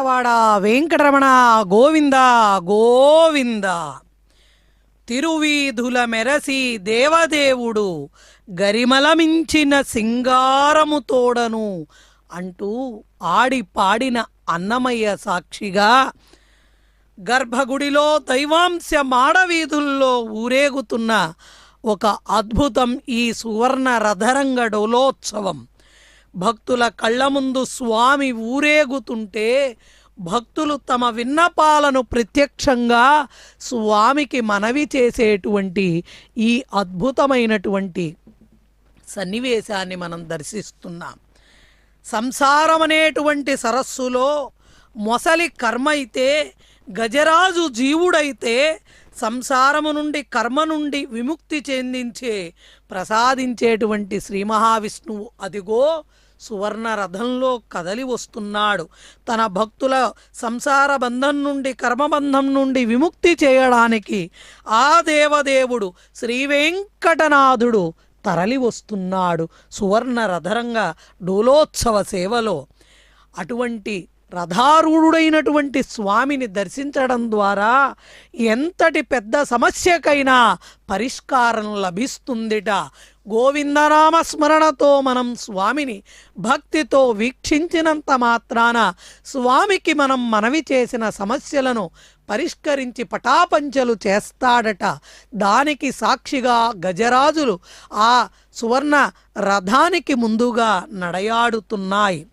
వేములవాడ వెంకటరమణ గోవింద గోవింద. తిరువీధుల మెరసి దేవదేవుడు గరిమలమించిన సింగారము తోడను అంటూ ఆడి పాడిన అన్నమయ్య సాక్షిగా గర్భగుడిలో దైవాంశ మాడవీధుల్లో ఊరేగుతున్న ఒక అద్భుతం ఈ సువర్ణ రథరంగ డోలోత్సవం. భక్తుల కళ్ళ ముందు స్వామి ఊరేగుతుంటే భక్తులు తమ విన్నపాలను ప్రత్యక్షంగా స్వామికి మనవి చేసేటువంటి ఈ అద్భుతమైనటువంటి సన్నివేశాన్ని మనం దర్శిస్తున్నాం. సంసారం అనేటువంటి సరస్సులో మొసలి కర్మ అయితే గజరాజు జీవుడైతే సంసారము నుండి కర్మ నుండి విముక్తి చెందించే ప్రసాదించేటువంటి శ్రీ మహావిష్ణువు. అదిగో సువర్ణ రథంలో కదలి వస్తున్నాడు. తన భక్తుల సంసార బంధం నుండి కర్మబంధం నుండి విముక్తి చేయడానికి ఆ దేవదేవుడు శ్రీ వెంకటనాథుడు తరలి వస్తున్నాడు సువర్ణ రథరంగ డోలోత్సవ సేవలో. అటువంటి రథారూఢుడైనటువంటి స్వామిని దర్శించడం ద్వారా ఎంతటి పెద్ద సమస్యకైనా పరిష్కారం లభిస్తుందిట. గోవిందనామస్మరణతో మనం స్వామిని భక్తితో వీక్షించినంత మాత్రాన స్వామికి మనం మనవి చేసిన సమస్యలను పరిష్కరించి పటాపంచలు చేస్తాడట. దానికి సాక్షిగా గజరాజులు ఆ సువర్ణ రథానికి ముందుగా నడయాడుతున్నాయి.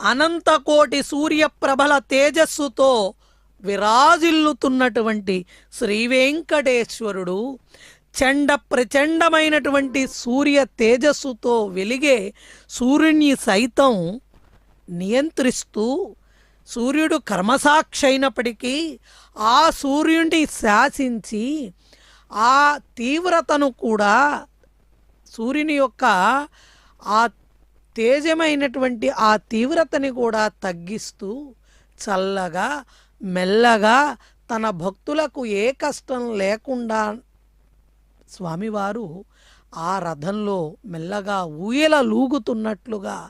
అనంతకోటి సూర్యప్రభల తేజస్సుతో విరాజిల్లుతున్నటువంటి శ్రీ వెంకటేశ్వరుడు చండ ప్రచండమైనటువంటి సూర్య తేజస్సుతో వెలిగే సూర్యుని సైతం నియంత్రిస్తూ సూర్యుడు కర్మసాక్షి అయినప్పటికీ ఆ సూర్యుడిని శాసించి ఆ తీవ్రతను కూడా సూర్యుని యొక్క ఆ తేజమైనటువంటి ఆ తీవ్రతని కూడా తగ్గిస్తూ చల్లగా మెల్లగా తన భక్తులకు ఏ కష్టం లేకుండా స్వామివారు ఆ రథంలో మెల్లగా ఊయల లూగుతున్నట్లుగా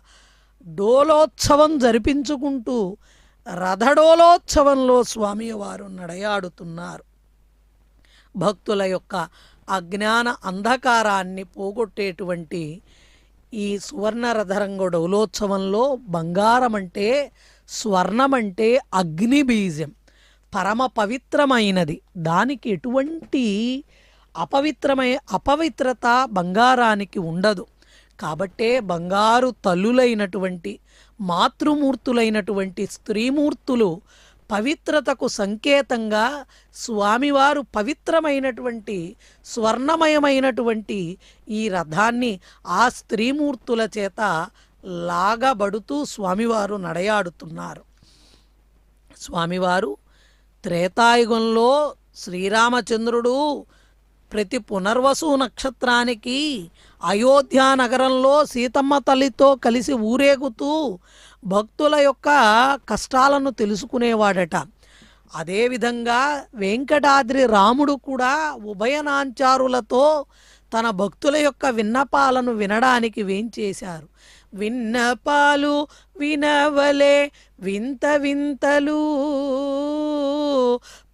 డోలోత్సవం జరిపించుకుంటూ రథడోలోత్సవంలో స్వామివారు నడయాడుతున్నారు. భక్తుల యొక్క అజ్ఞాన అంధకారాన్ని పోగొట్టేటువంటి ఈ సువర్ణ రథరంగ డౌలోత్సవంలో బంగారం అంటే స్వర్ణం అంటే పరమ పవిత్రమైనది. దానికి ఎటువంటి అపవిత్రమై అపవిత్రత బంగారానికి ఉండదు. కాబట్టే బంగారు తల్లులైనటువంటి మాతృమూర్తులైనటువంటి స్త్రీమూర్తులు పవిత్రతకు సంకేతంగా స్వామివారు పవిత్రమైనటువంటి స్వర్ణమయమైనటువంటి ఈ రథాన్ని ఆ స్త్రీమూర్తుల చేత లాగబడుతూ స్వామివారు నడయాడుతున్నారు. స్వామివారు త్రేతాయుగంలో శ్రీరామచంద్రుడు ప్రతి పునర్వసు నక్షత్రానికి అయోధ్య నగరంలో సీతమ్మ తల్లితో కలిసి ఊరేగుతూ భక్తుల యొక్క కష్టాలను తెలుసుకునేవాడట. అదేవిధంగా వెంకటాద్రి రాముడు కూడా ఉభయనాంచారులతో తన భక్తుల యొక్క విన్నపాలను వినడానికి వేంచేశారు. విన్నపాలు వినవలే వింత వింతలు.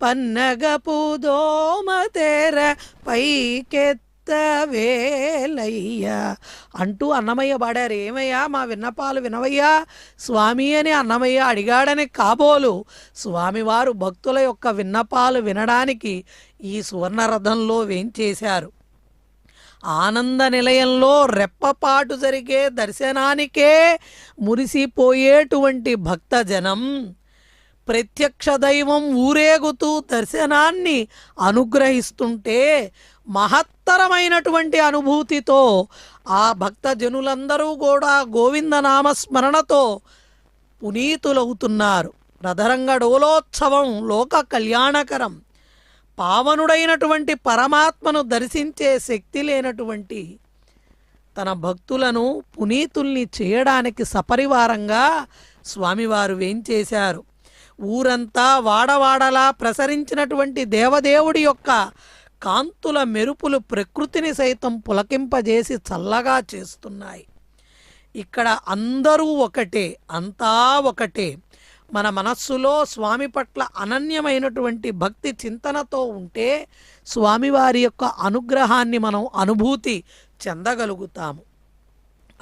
పన్నగపు దోమ తెర పైకెత్తవేలయ్యా అంటూ అన్నమయ్య పాడారు. ఏమయ్యా మా విన్నపాలు వినవయ్యా? స్వామి అని అన్నమయ్య అడిగాడని కాబోలు. స్వామివారు భక్తుల యొక్క విన్నపాలు వినడానికి ఈ సువర్ణరథంలో వేంచేశారు. ఆనంద నిలయంలో రెప్పపాటు జరిగే దర్శనానికే మురిసిపోయేటువంటి భక్తజనం. ప్రత్యక్ష దైవం ఊరేగుతూ దర్శనాన్ని అనుగ్రహిస్తుంటే మహత్తరమైనటువంటి అనుభూతితో ఆ భక్తజనులందరూ కూడా గోవిందనామస్మరణతో పునీతులవుతున్నారు. రథరంగ డోలోత్సవం లోక కళ్యాణకరం. పావనుడైనటువంటి పరమాత్మను దర్శించే శక్తి లేనటువంటి తన భక్తులను పునీతుల్ని చేయడానికి సపరివారంగా స్వామివారు వేంచేశారు ఊరంతా వాడవాడలా ప్రసరించినటువంటి దేవదేవుడి యొక్క కాంతుల మెరుపులు ప్రకృతిని సైతం పులకింపజేసి చల్లగా చేస్తున్నాయి. ఇక్కడ అందరూ ఒకటే అంతా ఒకటే. మన మనస్సులో స్వామి పట్ల అనన్యమైనటువంటి భక్తి చింతనతో ఉంటే స్వామివారి యొక్క అనుగ్రహాన్ని మనం అనుభూతి చెందగలుగుతాము.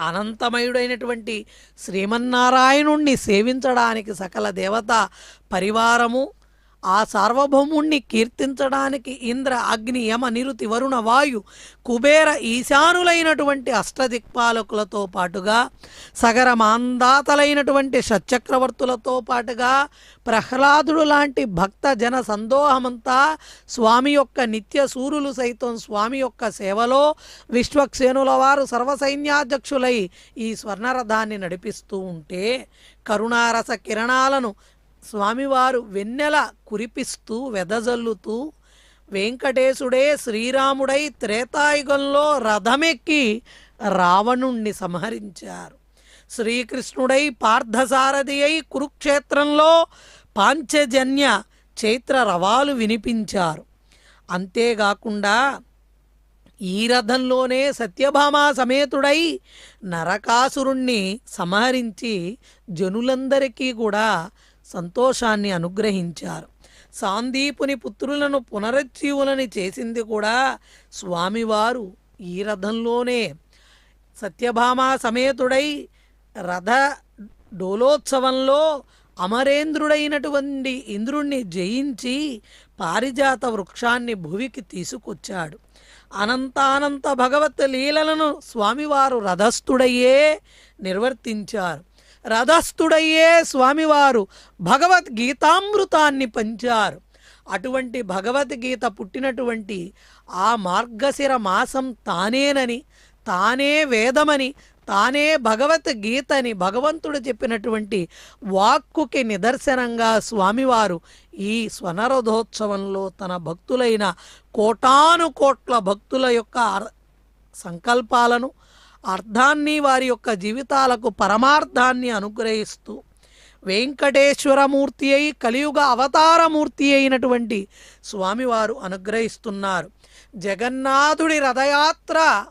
అనంతమయుడైనటువంటి శ్రీమన్నారాయణుణ్ణి సేవించడానికి సకల దేవత పరివారము ఆ సార్వభౌముణ్ణి కీర్తించడానికి ఇంద్ర అగ్ని యమ నిరుతి వరుణ వాయు కుబేర ఈశానులైనటువంటి అష్టదిక్పాలకులతో పాటుగా సగర మాందాతలైనటువంటి షట్చక్రవర్తులతో పాటుగా ప్రహ్లాదుడు లాంటి భక్త జన సందోహమంతా స్వామి యొక్క నిత్య సూర్యులు సైతం స్వామి యొక్క సేవలో విశ్వక్సేనుల వారు సర్వసైన్యాధ్యక్షులై ఈ స్వర్ణరథాన్ని నడిపిస్తూ ఉంటే కరుణారస కిరణాలను స్వామివారు వెన్నెల కురిపిస్తూ వెదజల్లుతూ వెంకటేశుడే శ్రీరాముడై త్రేతాయుగంలో రథమెక్కి రావణుణ్ణి సంహరించారు. శ్రీకృష్ణుడై పార్థసారథి అయి కురుక్షేత్రంలో పాంచజన్య చైత్ర రవాలు వినిపించారు. అంతేకాకుండా ఈ రథంలోనే సత్యభామా సమేతుడై నరకాసురుణ్ణి సంహరించి జనులందరికీ కూడా సంతోషాన్ని అనుగ్రహించారు. సాందీపుని పుత్రులను పునరుజ్జీవులని చేసింది కూడా స్వామివారు. ఈ రథంలోనే సత్యభామా సమేతుడై రథ డోలోత్సవంలో అమరేంద్రుడైనటువంటి ఇంద్రుణ్ణి జయించి పారిజాత వృక్షాన్ని భువికి తీసుకొచ్చాడు. అనంతానంత భగవత్ లీలలను స్వామివారు రథస్థుడయ్యే నిర్వర్తించారు. రథస్థుడయ్యే స్వామివారు భగవద్గీతామృతాన్ని పంచారు. అటువంటి భగవద్గీత పుట్టినటువంటి ఆ మార్గశిర మాసం తానేనని తానే వేదమని తానే భగవద్గీతని భగవంతుడు చెప్పినటువంటి వాక్కుకి నిదర్శనంగా స్వామివారు ఈ స్వనరథోత్సవంలో తన భక్తులైన కోటాను కోట్ల భక్తుల యొక్క సంకల్పాలను అర్థాన్ని వారి యొక్క జీవితాలకు పరమార్థాన్ని అనుగ్రహిస్తూ వెంకటేశ్వరమూర్తి అయి కలియుగ అవతారమూర్తి అయినటువంటి స్వామివారు అనుగ్రహిస్తున్నారు. జగన్నాథుడి రథయాత్ర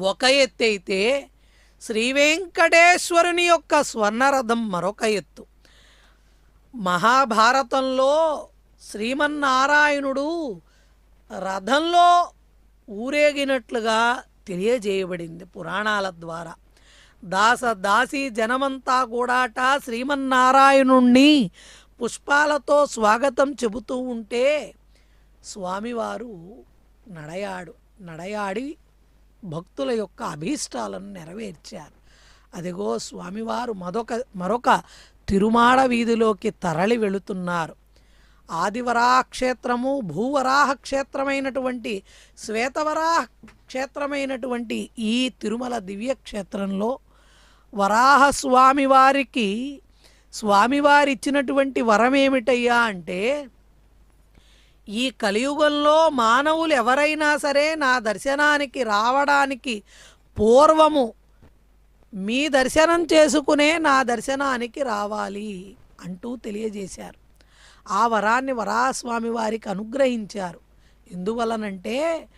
ఒక ఎత్తు అయితే శ్రీ వెంకటేశ్వరుని యొక్క స్వర్ణరథం మరొక ఎత్తు. మహాభారతంలో శ్రీమన్నారాయణుడు రథంలో ఊరేగినట్లుగా తెలియజేయబడింది పురాణాల ద్వారా. దాస దాసి జనమంతా కూడాట శ్రీమన్నారాయణుణ్ణి పుష్పాలతో స్వాగతం చెబుతూ ఉంటే స్వామివారు నడయాడు నడయాడి భక్తుల యొక్క అభీష్టాలను నెరవేర్చారు. అదిగో స్వామివారు మరొక మరొక తిరుమాడ వీధిలోకి తరలి వెళుతున్నారు. ఆదివరాహ క్షేత్రము భూవరాహ క్షేత్రమైనటువంటి శ్వేతవరాహ క్షేత్రమైనటువంటి ఈ తిరుమల దివ్య క్షేత్రంలో వరాహ స్వామివారికి స్వామివారి ఇచ్చినటువంటి వరం ఏమిటయ్యా అంటే ఈ కలియుగంలో మానవులు ఎవరైనా సరే నా దర్శనానికి రావడానికి పూర్వము మీ దర్శనం చేసుకునే నా దర్శనానికి రావాలి అంటూ తెలియజేశారు. ఆ వరాన్ని వరాస్వామి వారికి అనుగ్రహించారు. ఎందువలనంటే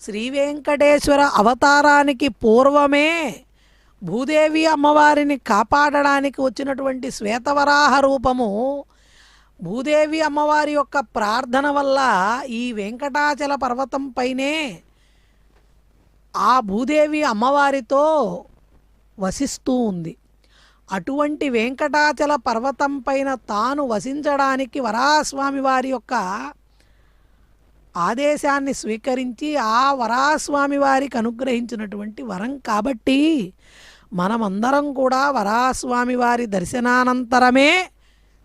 శ్రీ వెంకటేశ్వర అవతారానికి పూర్వమే భూదేవి అమ్మవారిని కాపాడడానికి వచ్చినటువంటి శ్వేతవరాహ రూపము భూదేవి అమ్మవారి యొక్క ప్రార్థన వల్ల ఈ వెంకటాచల పర్వతం పైనే ఆ భూదేవి అమ్మవారితో వసిస్తూ ఉంది. అటువంటి వెంకటాచల పర్వతం పైన తాను వసించడానికి వరాస్వామి వారి యొక్క ఆదేశాన్ని స్వీకరించి ఆ వరాస్వామి వారికి అనుగ్రహించినటువంటి వరం కాబట్టి మనమందరం కూడా వరాస్వామి వారి దర్శనానంతరమే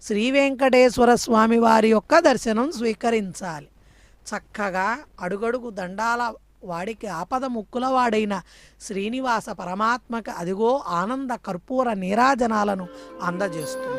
శ్రీ వెంకటేశ్వర స్వామి వారి యొక్క దర్శనం స్వీకరించాలి. చక్కగా అడుగడుగు దండాల వాడికి ఆపద ముక్కులవాడైన శ్రీనివాస పరమాత్మక అదిగో ఆనంద కర్పూర నీరాజనాలను అందజేస్తుంది.